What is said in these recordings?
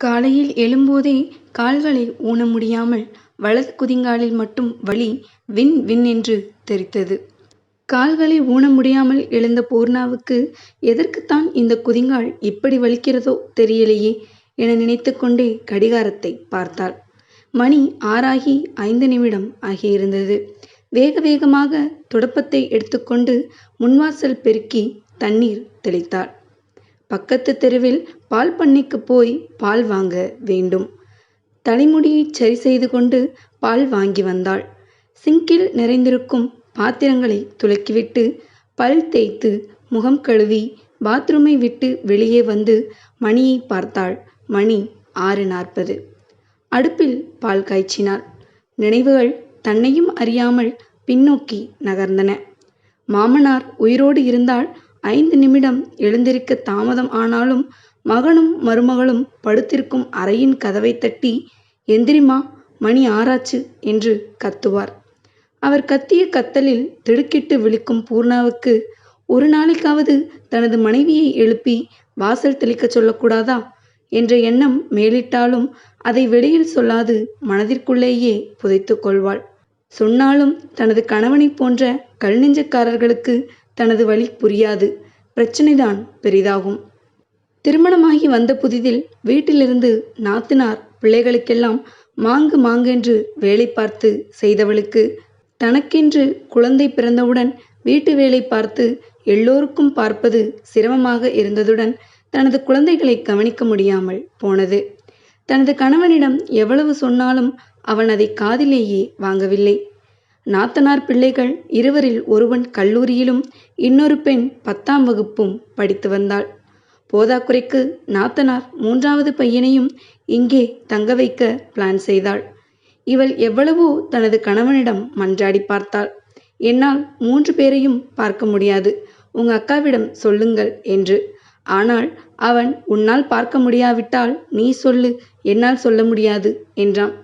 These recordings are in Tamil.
காலையில் எழும்போதே கால்களை ஊன முடியாமல் வலது குதிங்காலில் மட்டும் வலி வின் வின் என்று தெறித்தது. கால்களை ஊன முடியாமல் எழுந்த பூர்ணாவுக்கு எதற்குத்தான் இந்த குதிங்கால் இப்படி வலிக்கிறதோ தெரியலையே என நினைத்துக்கொண்டே கடிகாரத்தைப் பார்த்தாள். மணி ஆறாகி ஐந்து நிமிடம் ஆகியிருந்தது. வேக வேகமாக துடப்பத்தை எடுத்துக்கொண்டு முன்வாசல் பெருக்கி தண்ணீர் தெளித்தாள். பக்கத்து தெருவில் பால் பண்ணைக்குப் போய் பால் வாங்க வேண்டும். தலைமுடியைச் சரி செய்து கொண்டு பால் வாங்கி வந்தாள். சிங்கில் நிறைந்திருக்கும் பாத்திரங்களை துலக்கிவிட்டு பல் தேய்த்து முகம் கழுவி பாத்ரூமை விட்டு வெளியே வந்து மணியை பார்த்தாள். மணி ஆறு நாற்பது. அடுப்பில் பால் காய்ச்சினாள். நினைவுகள் தன்னையும் அறியாமல் பின்னோக்கி நகர்ந்தன. மாமனார் உயிரோடு இருந்தால் ஐந்து நிமிடம் எழுந்திருக்க தாமதம் ஆனாலும் மகனும் மருமகளும் படுத்திருக்கும் அறையின் கதவைத் தட்டி எந்திரிமா மணி ஆராய்ச்சி என்று கத்துவார். அவர் கத்திய கத்தலில் திடுக்கிட்டு விழிக்கும் பூர்ணாவுக்கு ஒரு நாளைக்காவது தனது மனைவியை எழுப்பி வாசல் தெளிக்கச் சொல்லக்கூடாதா என்ற எண்ணம் மேலிட்டாலும் அதை வெளியில் சொல்லாது மனதிற்குள்ளேயே புதைத்து கொள்வாள். சொன்னாலும் தனது கணவனைப் போன்ற கல்நெஞ்சக்காரர்களுக்கு தனது வழி புரியாது. பிரச்சனைதான் பெரிதாகும். திருமணமாகி வந்த புதிதில் வீட்டிலிருந்து நாத்தினார் பிள்ளைகளுக்கெல்லாம் மாங்கு மாங்கென்று வேலை பார்த்து செய்தவளுக்கு தனக்கென்று குழந்தை பிறந்தவுடன் வீட்டு வேலை பார்த்து எல்லோருக்கும் பார்ப்பது சிரமமாக இருந்ததுடன் தனது குழந்தைகளை கவனிக்க முடியாமல் போனது. தனது கணவனிடம் எவ்வளவு சொன்னாலும் அவன் அதை காதிலேயே வாங்கவில்லை. நாத்தனார் பிள்ளைகள் இருவரில் ஒருவன் கல்லூரியிலும் இன்னொரு பெண் பத்தாம் வகுப்பும் படித்து வந்தாள். போதாக்குறைக்கு நாத்தனார் மூன்றாவது பையனையும் இங்கே தங்க வைக்க பிளான் செய்தாள். இவள் எவ்வளவோ தனது கணவனிடம் மன்றாடி பார்த்தாள். என்னால் மூன்று பேரையும் பார்க்க முடியாது. உங்க அக்காவிடம் சொல்லுங்கள் என்று. ஆனால் அவன் உன்னால் பார்க்க முடியாவிட்டால் நீ சொல்லு என்னால் சொல்ல முடியாது என்றான்.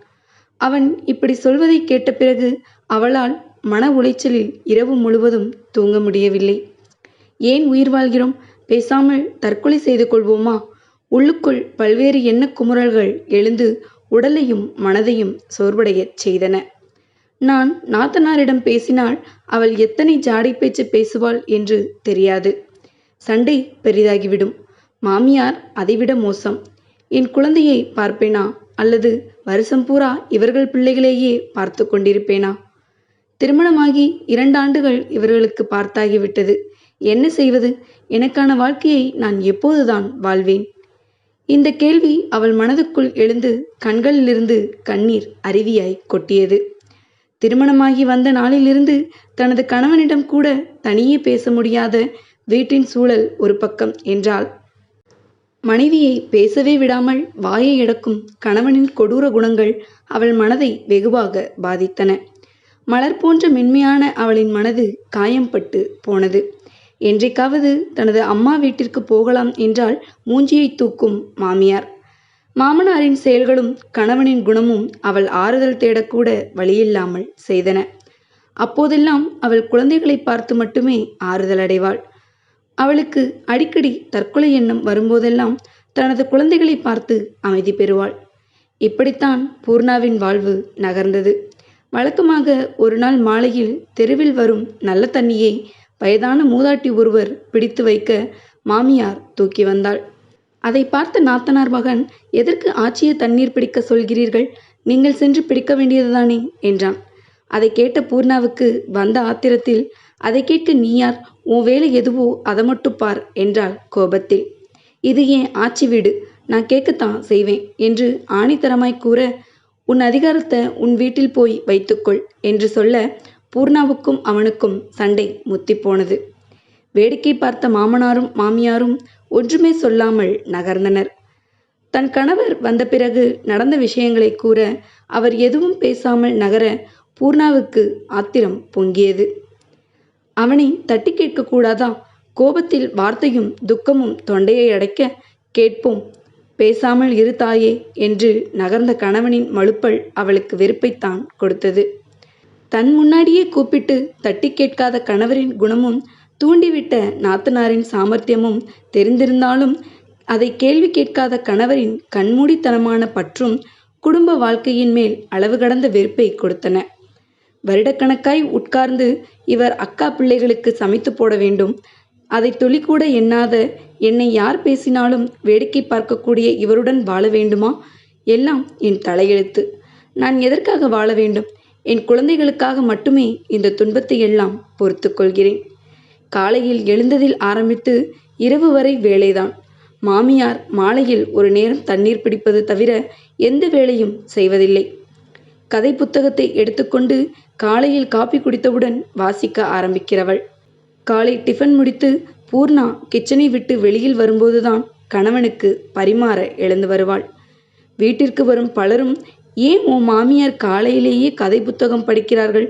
அவன் இப்படி சொல்வதைக் கேட்ட பிறகு அவளால் மன உளைச்சலில் இரவு முழுவதும் தூங்க முடியவில்லை. ஏன் உயிர் வாழ்கிறோம் பேசாமல் தற்கொலை செய்து கொள்வோமா? உள்ளுக்குள் பல்வேறு எண்ண குமுறல்கள் எழுந்து உடலையும் மனதையும் சோர்வடையச் செய்தன. நான் நாத்தனாரிடம் பேசினால் அவள் எத்தனை ஜாடை பேச்சு பேசுவாள் என்று தெரியாது. சண்டை பெரிதாகிவிடும். மாமியார் அதைவிட மோசம். என் குழந்தையை பார்ப்பேனா அல்லது வருஷம் பூரா இவர்கள் பிள்ளைகளையே பார்த்து கொண்டிருப்பேனா? திருமணமாகி இரண்டாண்டுகள் இவர்களுக்கு பார்த்தாகிவிட்டது. என்ன செய்வது? எனக்கான வாழ்க்கையை நான் எப்போதுதான் வாழ்வேன்? இந்த கேள்வி அவள் மனதுக்குள் எழுந்து கண்களிலிருந்து கண்ணீர் அருவியாய் கொட்டியது. திருமணமாகி வந்த நாளிலிருந்து தனது கணவனிடம் கூட தனியே பேச முடியாத வீட்டின் சூழல் ஒரு பக்கம் என்றால் மனைவியை பேசவே விடாமல் வாயை அடக்கும் கணவனின் கொடூர குணங்கள் அவள் மனதை வெகுவாக பாதித்தன. மலர் போன்ற மென்மையான அவளின் மனது காயம்பட்டு போனது. என்றைக்காவது தனது அம்மா வீட்டிற்கு போகலாம் என்றால் மூஞ்சியைத் தூக்கும் மாமியார். மாமனாரின் செயல்களும் கணவனின் குணமும் அவள் ஆறுதல் தேடக்கூட வழியில்லாமல் செய்தன. அப்போதெல்லாம் அவள் குழந்தைகளைப் பார்த்து மட்டுமே ஆறுதல் அடைவாள் அவளுக்கு அடிக்கடி தற்கொலை எண்ணம் வரும்போதெல்லாம் தனது குழந்தைகளைப் பார்த்து அமைதி பெறுவாள். இப்படித்தான் பூர்ணாவின் வாழ்வு நகர்ந்தது. வழக்கமாக ஒரு நாள் மாலையில் தெருவில் வரும் நல்ல தண்ணியை வயதான மூதாட்டி ஒருவர் பிடித்து வைக்க மாமியார் தூக்கி வந்தாள். அதைப் பார்த்த நாத்தனார் மகன் எதற்கு ஆச்சியை தண்ணீர் பிடிக்க சொல்கிறீர்கள்? நீங்கள் சென்று பிடிக்க வேண்டியதுதானே என்றான். அதைக் கேட்ட பூர்ணாவுக்கு வந்த ஆத்திரத்தில் அதைக் கேட்க நீ யார்? உன் வேலை எதுவோ அதை மட்டும் பார் என்றாள் கோபத்தில். இது ஏன் ஆச்சி வீடு. நான் கேட்கத்தான் செய்வேன் என்று ஆணித்தரமாய் கூற உன் அதிகாரத்தை உன் வீட்டில் போய் வைத்துக்கொள் என்று சொல்ல பூர்ணாவுக்கும் அவனுக்கும் சண்டை முத்திப்போனது வேடிக்கை பார்த்த மாமனாரும் மாமியாரும் ஒன்றுமே சொல்லாமல் நகர்ந்தனர். தன் கணவர் வந்த பிறகு நடந்த விஷயங்களைக் கூற அவர் எதுவும் பேசாமல் நகர பூர்ணாவுக்கு ஆத்திரம் பொங்கியது. அவனை தட்டி கேட்கக்கூடாதா கோபத்தில் வார்த்தையும் துக்கமும் தொண்டையை அடைக்க கேட்போம் பேசாமல் இரு தாயே என்று நகர்ந்த கணவனின் மழுப்பல் அவளுக்கு வெறுப்பைத்தான் கொடுத்தது. தன் முன்னாடியே கூப்பிட்டு தட்டி கேட்காத கணவரின் குணமும் தூண்டிவிட்ட நாத்தனாரின் சாமர்த்தியமும் தெரிந்திருந்தாலும் அதை கேள்வி கேட்காத கணவரின் கண்மூடித்தனமான பற்றும் குடும்ப வாழ்க்கையின் மேல் அளவு கடந்த வெறுப்பை கொடுத்தன வருடக்கணக்காய் உட்கார்ந்து இவர் அக்கா பிள்ளைகளுக்கு சமைத்து போட வேண்டும் அதை துளிக்கூட எண்ணாத என்னை யார் பேசினாலும் வேடிக்கை பார்க்கக்கூடிய இவருடன் வாழ வேண்டுமா? எல்லாம் என் தலையெழுத்து. நான் எதற்காக வாழ வேண்டும்? என் குழந்தைகளுக்காக மட்டுமே இந்த துன்பத்தை எல்லாம் பொறுத்து கொள்கிறேன். காலையில் எழுந்ததில் ஆரம்பித்து இரவு வரை வேலைதான். மாமியார் மாலையில் ஒரு நேரம் தண்ணீர் பிடிப்பது தவிர எந்த வேலையும் செய்வதில்லை. கதை புத்தகத்தை எடுத்துக்கொண்டு காலையில் காப்பி குடித்தவுடன் வாசிக்க ஆரம்பிக்கிறவள். காலை டிஃபன் முடித்து பூர்ணா கிச்சனை விட்டு வெளியில் வரும்போதுதான் கணவனுக்கு பரிமாற எழுந்து வருவாள். வீட்டிற்கு வரும் பலரும் ஏன் உன் மாமியார் காலையிலேயே கதை புத்தகம் படிக்கிறார்கள்?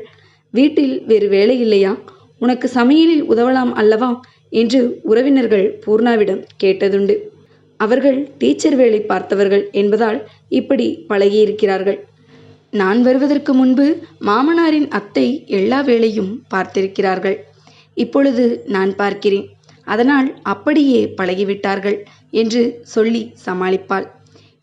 வீட்டில் வேறு வேலை இல்லையா? உனக்கு சமையலில் உதவலாம் அல்லவா? என்று உறவினர்கள் பூர்ணாவிடம் கேட்டதுண்டு. அவர்கள் டீச்சர் வேலை பார்த்தவர்கள் என்பதால் இப்படி பழகியிருக்கிறார்கள். நான் வருவதற்கு முன்பு மாமனாரின் அத்தை எல்லா வேலையும் பார்த்திருக்கிறார்கள். இப்பொழுது நான் பார்க்கிறேன். அதனால் அப்படியே பழகிவிட்டார்கள் என்று சொல்லி சமாளிப்பாள்.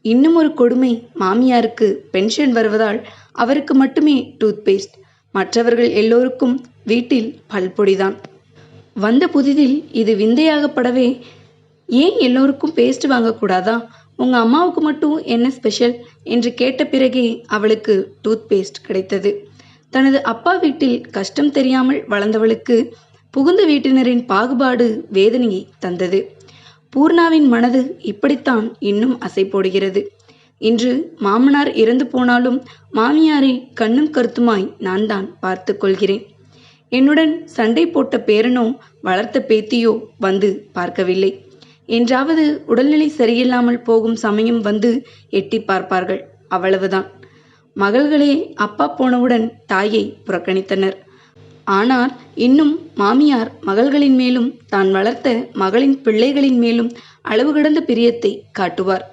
இன்னும் ஒரு கொடுமை மாமியாருக்கு பென்ஷன் வருவதால் அவருக்கு மட்டுமே டூத் பேஸ்ட் மற்றவர்கள் எல்லோருக்கும் வீட்டில் பல்பொடிதான். வந்த புதிதில் இது விந்தையாகப்படவே ஏன் எல்லோருக்கும் பேஸ்ட் வாங்கக்கூடாதா? உங்க அம்மாவுக்கு மட்டும் என்ன ஸ்பெஷல்? என்று கேட்ட பிறகே அவளுக்கு டூத் பேஸ்ட் கிடைத்தது. தனது அப்பா வீட்டில் கஷ்டம் தெரியாமல் வளர்ந்தவளுக்கு புகுந்த வீட்டினரின் பாகுபாடு வேதனையை தந்தது. பூர்ணாவின் மனது இப்படித்தான் இன்னும் அசை போடுகிறது. இன்று மாமனார் இறந்து போனாலும் மாமியாரை கண்ணும் கருத்துமாய் நான் தான் பார்த்து கொள்கிறேன். என்னுடன் சண்டை போட்ட பேரனோ வளர்த்த பேத்தியோ வந்து பார்க்கவில்லை. என்றாவது உடல்நிலை சரியில்லாமல் போகும் சமயம் வந்து எட்டி பார்ப்பார்கள். அவ்வளவுதான். மகள்களே அப்பா போனவுடன் தாயை புறக்கணித்தனர். ஆனால் இன்னும் மாமியார் மகள்களின் மேலும் தான் வளர்த்த மகளின் பிள்ளைகளின் மேலும் அளவு கடந்த பிரியத்தை காட்டுவார்.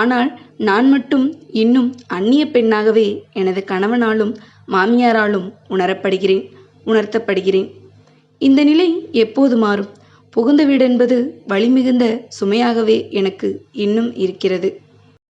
ஆனால் நான் மட்டும் இன்னும் அந்நிய பெண்ணாகவே எனது கணவனாலும் மாமியாராலும் உணரப்படுகிறேன் உணர்த்தப்படுகிறேன். இந்த நிலை எப்போது மாறும்? புகுந்த வீடென்பது வழிமிகுந்த சுமையாகவே எனக்கு இன்னும் இருக்கிறது.